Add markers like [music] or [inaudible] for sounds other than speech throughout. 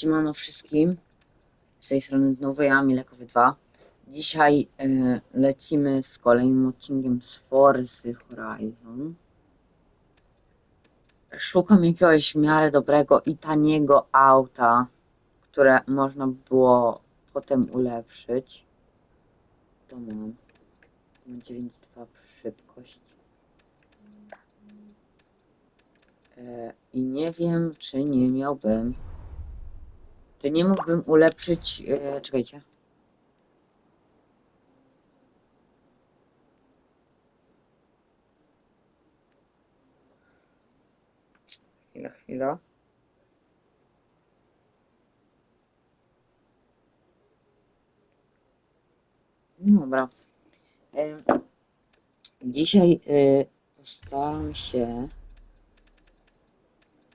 Siemano wszystkim. Z tej strony znowu ja, Milekowy 2. Dzisiaj e, lecimy z kolejnym odcinkiem z Forcy Horizon. Szukam jakiegoś w miarę dobrego i taniego auta, które można było potem ulepszyć. To mam. Mam 9.2 szybkość. E, I nie wiem, czy nie miałbym. Czy nie mógłbym ulepszyć. E, czekajcie. Chwila, chwila. Dobra. E, dzisiaj e, postaram się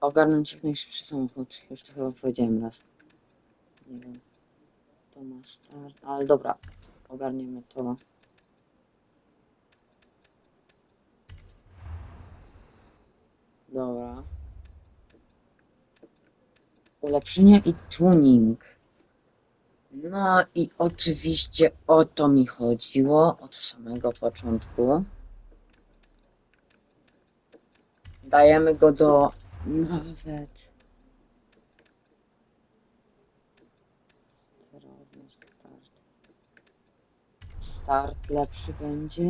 ogarnąć jak najszybszy samochód. Już to chyba powiedziałem raz. Nie wiem. To ma. Ale dobra. Ogarniemy to. Dobra. Ulepszenia i tuning. No i oczywiście o to mi chodziło od samego początku. Dajemy go do nawet sterowny start. Start lepszy będzie.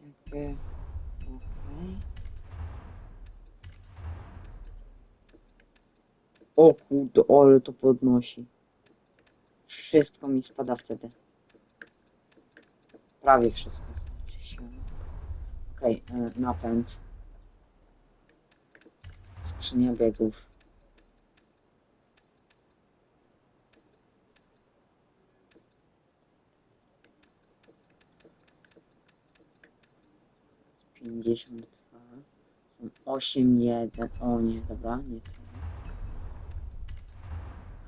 Jakby okej. O kurde, ale to podnosi. Wszystko mi spada wtedy. Prawie wszystko. Znaczy się. Okej, e, napęd. Skrzynia biegów. Z 52. Są 8, 1. O nie, dobra, nie to.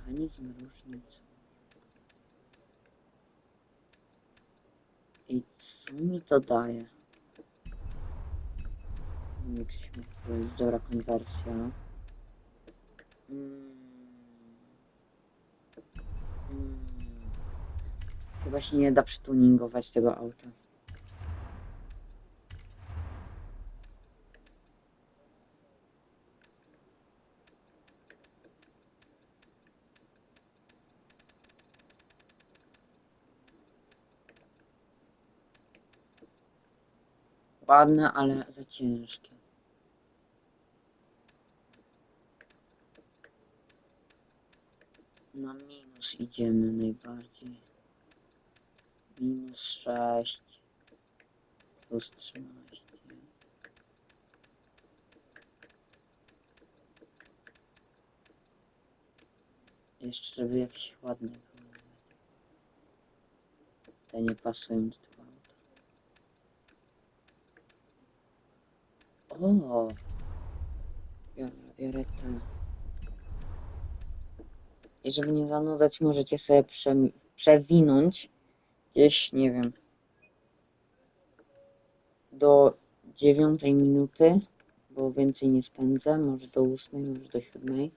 Mechanizm różnic. I co mi to daje? Dobra konwersja. Mm. Mm. Chyba się nie da przytuningować tego auta. Ładne, ale za ciężkie. Na minus idziemy najbardziej. Minus 6 plus 13. Jeszcze żeby jakiś ładny był. Te nie pasują do tego auta. O! Biorę, ten. I żeby nie zanudzać, możecie sobie prze, przewinąć gdzieś, nie wiem, do dziewiątej minuty, bo więcej nie spędzę, może do ósmej, może do siódmej.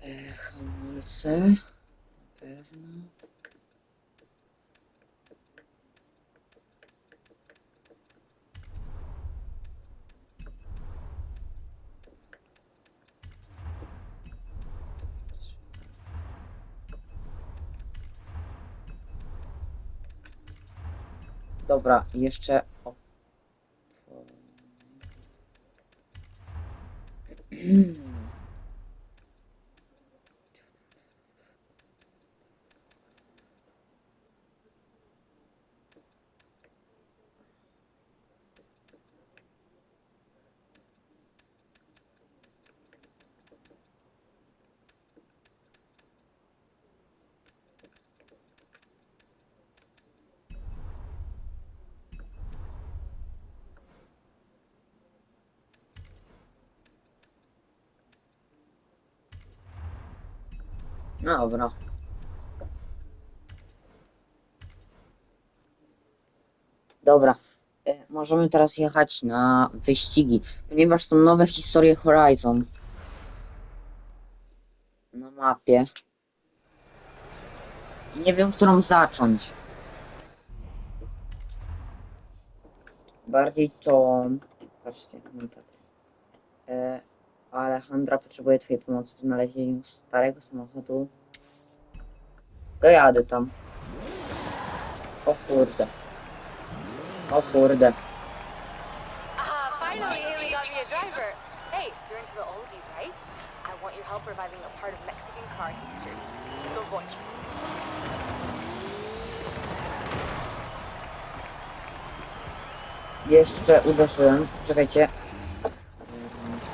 E, hamulce, pewno. Dobra, jeszcze o. [clears throat] No dobra. Dobra. E, może możemy teraz jechać na wyścigi, ponieważ są nowe historie Horizon na mapie. I nie wiem, którą zacząć. Bardziej to. Patrzcie, mam tak. E, Alejandra potrzebuje Twojej pomocy w znalezieniu starego samochodu. Dojadę tam. O kurde. O kurde. Finally Haley got me a driver. Hey, you're into the oldies, right? I want your help reviving a part of Mexican car history. The Voice. Jeszcze uderzyłem. Czekajcie.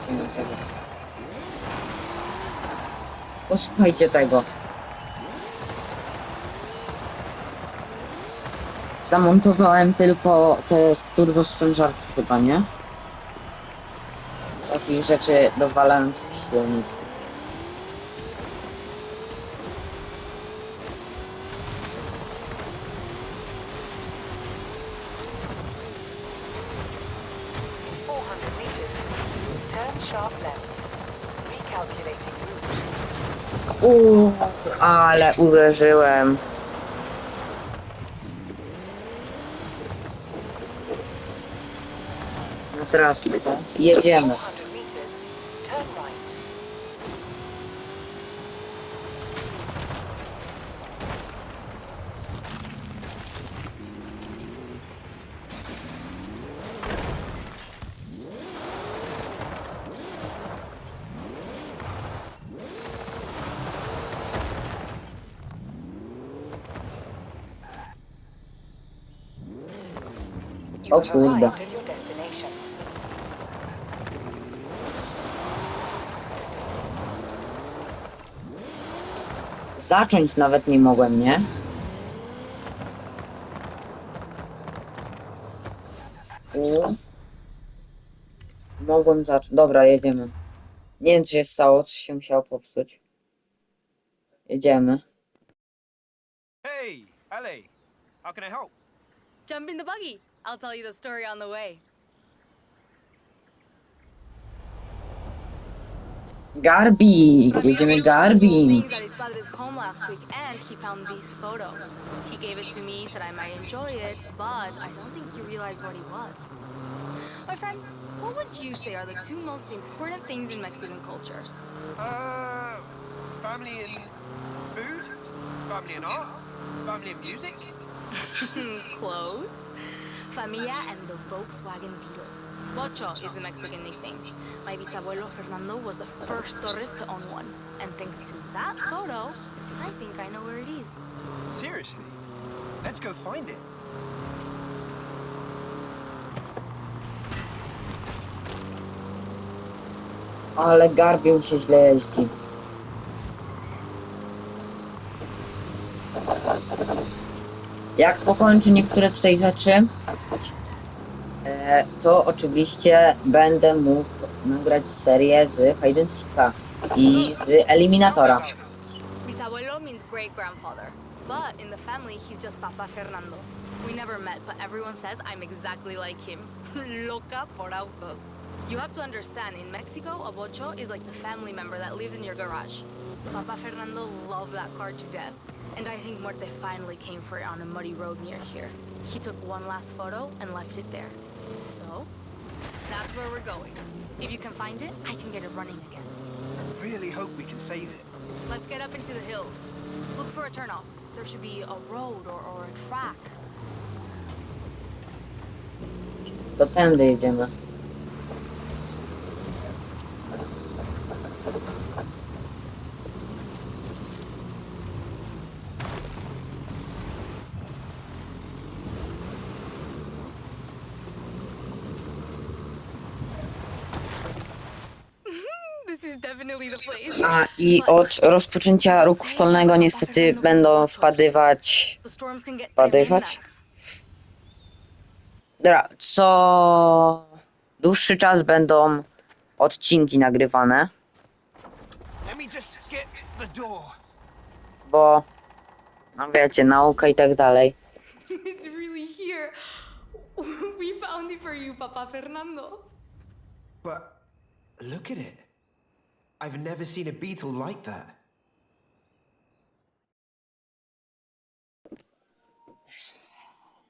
Chciałem tego. Posłuchajcie tego. Zamontowałem tylko te turbo sprężarki chyba, nie? Takich rzeczy. Four hundred meters. Turn sharp left. Recalculating route. Uuu, ale uderzyłem. No teraz jedziemy. 400 meters. Turn right. Have kurde. Zacząć nawet nie mogłem, nie? U. Mogłem zacząć. Dobra, jedziemy. Nie wiem, co się stało, czy się musiało popsuć. Jedziemy. Hey, Ale, how can I help? Jump in the buggy. I'll tell you the story on the way. Garbi! We Jedziemy were Garbi! doing things at his father's home last week, and he found this photo. He gave it to me, said I might enjoy it, but I don't think he realized what he was. My friend, what would you say are the two most important things in Mexican culture? Uh, family and food? Family and art? Family and music? [laughs] Close. Familia and the Volkswagen Beetle. Bocho is the Mexican nickname. My bisabuelo Fernando was the first Torres to own one. And thanks to that photo, I think I know where it is. Seriously? Let's go find it. Ale Garbią się źle jeździ. Jak pokończę niektóre tutaj rzeczy, to oczywiście będę mógł nagrać serię z Hide and Seeka i z Eliminatora. Bisabuelo means great grandfather. But in the family, he's just Papa Fernando. We never met, but everyone says I'm exactly like him. [laughs] Loca por autos. You have to understand, in Mexico, a bocho is like the family member that lives in your garage. Papa Fernando loved that car to death. And I think Muerte finally came for it on a muddy road near here. He took one last photo and left it there. So, that's where we're going. If you can find it, I can get it running again. I really hope we can save it. Let's get up into the hills. Look for a turnoff. There should be a road or, or a track. To tędy jedziemy. A i od rozpoczęcia roku szkolnego niestety będą wpadywać. Wpadywać? Dobra, co dłuższy czas będą odcinki nagrywane, bo no wiecie, nauka i tak dalej. [laughs] it's really here. [laughs] we found it for you, Papa Fernando. But look at it. I've never seen a beetle like that.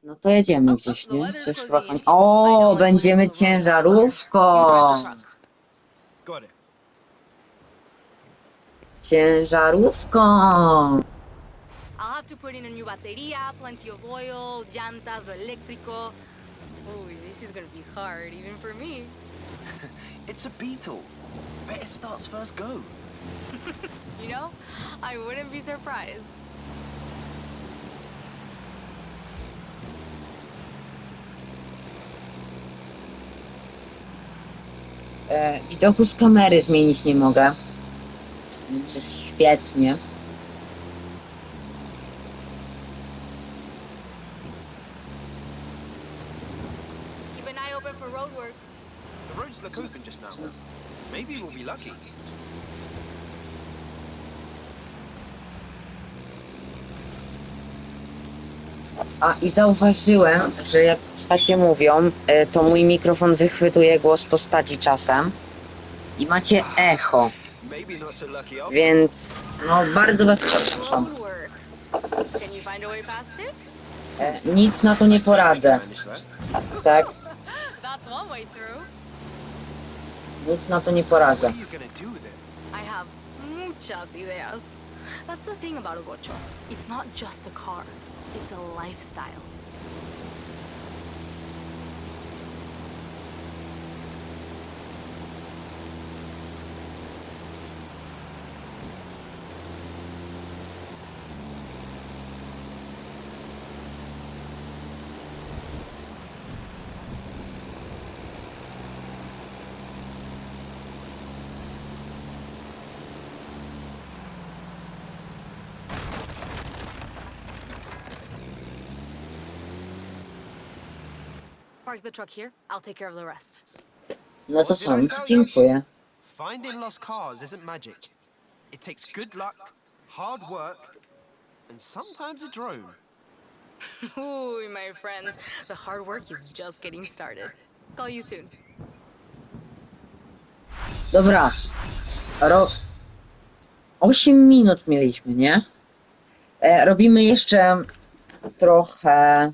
No to jedziemy Oh, gdzieś, the nie? don't O, będziemy ciężarówką! Got it. Ciężarówką! I'll have to put in a new bateria, plenty of oil, llantas electrico. Ooh, this is gonna be hard, even for me. [laughs] It's a beetle. Bet it starts first go. [laughs] You know, I wouldn't be surprised. E, widoku z kamery zmienić nie mogę. Więc jest świetnie. Keep an eye open for roadworks. The roads look open just now. Maybe we'll be lucky. A i zauważyłem, że jak postacie mówią, e, to mój mikrofon wychwytuje głos postaci czasem. I macie echo, Maybe not so lucky after. więc no bardzo was przepraszam. Roadworks. Can you find a way past it? E, nic na to nie poradzę, tak? [laughs] That's one way through. Nic na to nie poradzę. I have muchas ideas. That's the thing about a bocho. It's not just a car, it's a lifestyle. Park the truck here. I'll take care of the rest. No to co, no to dziękuję. Finding lost cars isn't magic. It takes good luck, hard work, and sometimes a drone. [laughs] Ooh, my friend. The hard work is just getting started. Call you soon. Dobra. Ro... 8 minut mieliśmy, nie? E, robimy jeszcze trochę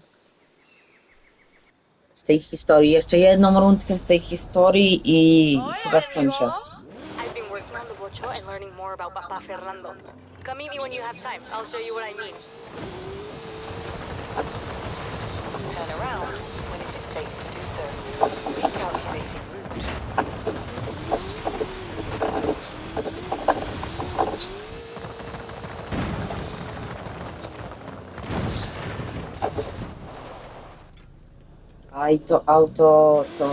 tej historii. Jeszcze jedną rundkę z tej historii i chyba skończę. I've been working on the and learning more about Papa Fernando. Come meet me when you have time. I'll show you what I mean. Turn around when it is safe to do so. Recalculating route. A i to auto to...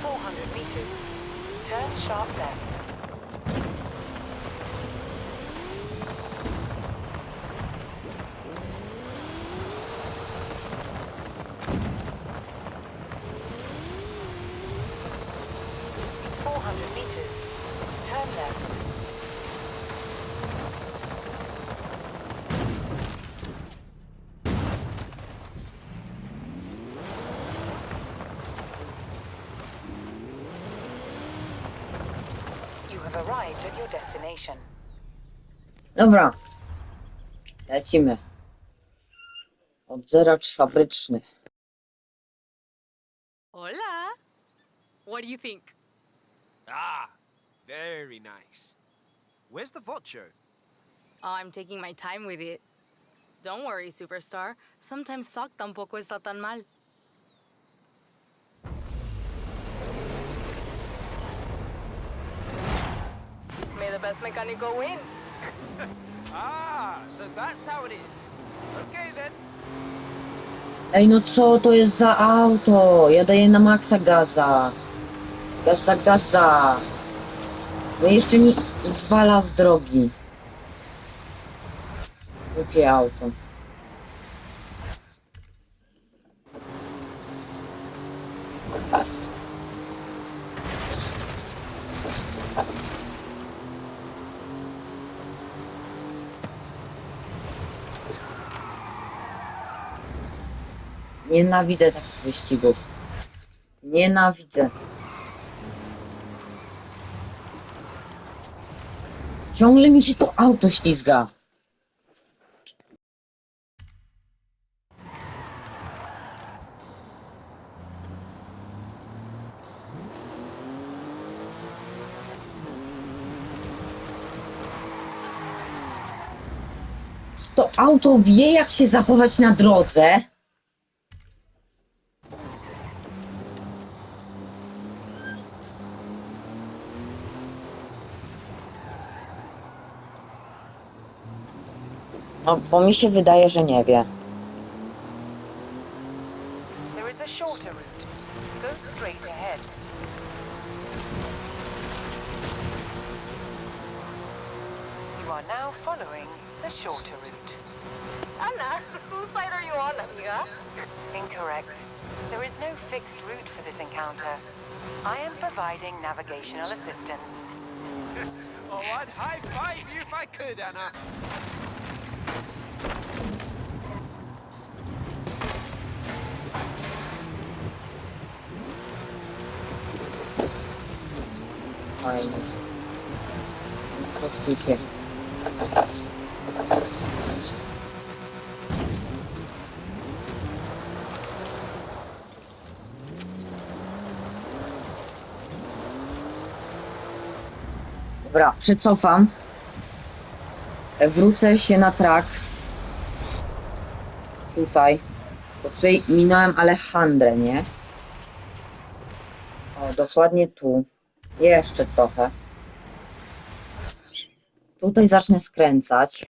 400 meters, turn sharp left. Have arrived at your destination. Dobra. Lecimy. Odzelacz fabryczny. Hola. What do you think? Ah, very nice. Where's the vocho? Oh, I'm taking my time with it. Don't worry, superstar. Sometimes sock tampoco está tan mal. May the best win. Ah, so that's how it is. Okay then. Ej, no co to jest za auto? Ja daję na maksa gaza. Gaza, gaza. No jeszcze mi zwala z drogi. Głupie auto. Nienawidzę takich wyścigów. Nienawidzę. Ciągle mi się to auto ślizga. To auto wie, jak się zachować na drodze. No, bo mi się wydaje, że nie wie. There is a shorter route. Go straight ahead. You are now following the shorter route. Anna, whose side are you on, amiga? Incorrect. There is no fixed route for this encounter. I am providing navigational assistance. Oh, I'd high five you if I could, Anna. Fajnie. Poświecie. Dobra, przycofam. Wrócę się na trak. Tutaj. Bo tutaj minąłem Alejandrę, nie? O, dokładnie tu. Jeszcze trochę. Tutaj zacznę skręcać.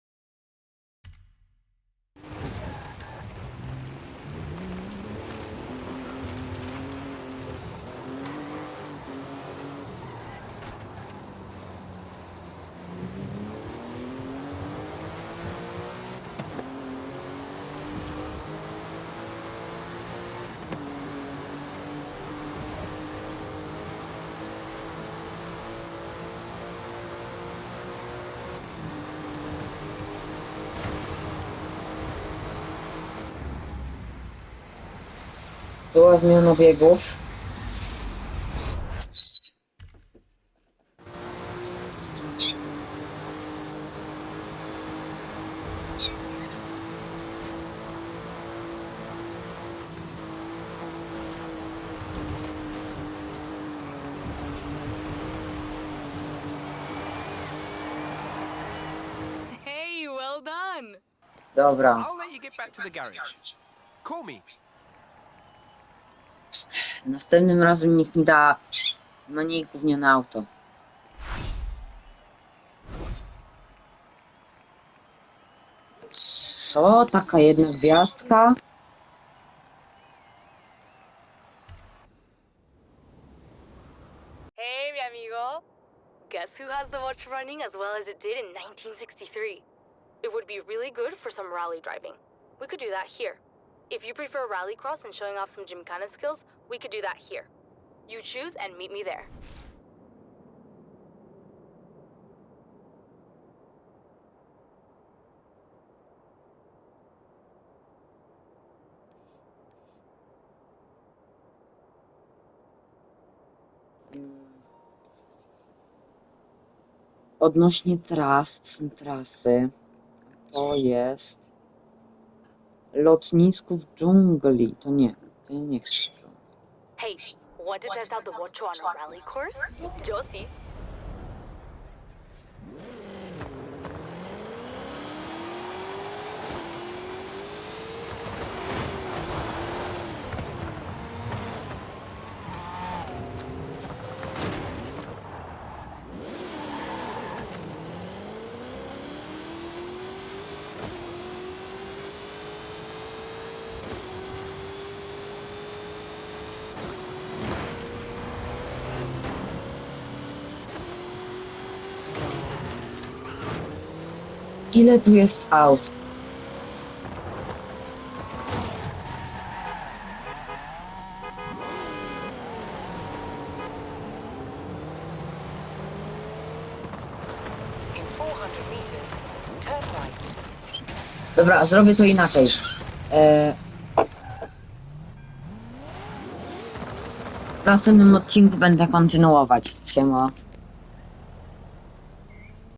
Była zmiana biegów. Hey, well done. Dobra. I'll let you get back to the garage. Call me. Następnym razem niech mi da mniej gówniane auto. Co? Taka jedna gwiazdka? Hey, mi amigo. Guess who has the watch running as well as it did in 1963? It would be really good for some rally driving. We could do that here. If you prefer rallycross and showing off some gymkhana skills, we could do that here. You choose and meet me there. Odnośnie tras, trasy. To jest lotnisko w dżungli. To nie, to ja nie chcę. Hey, want to test out the a rally course? Josie. Ile tu jest aut? Dobra, zrobię to inaczej. E... W następnym odcinku będę kontynuować. Siema.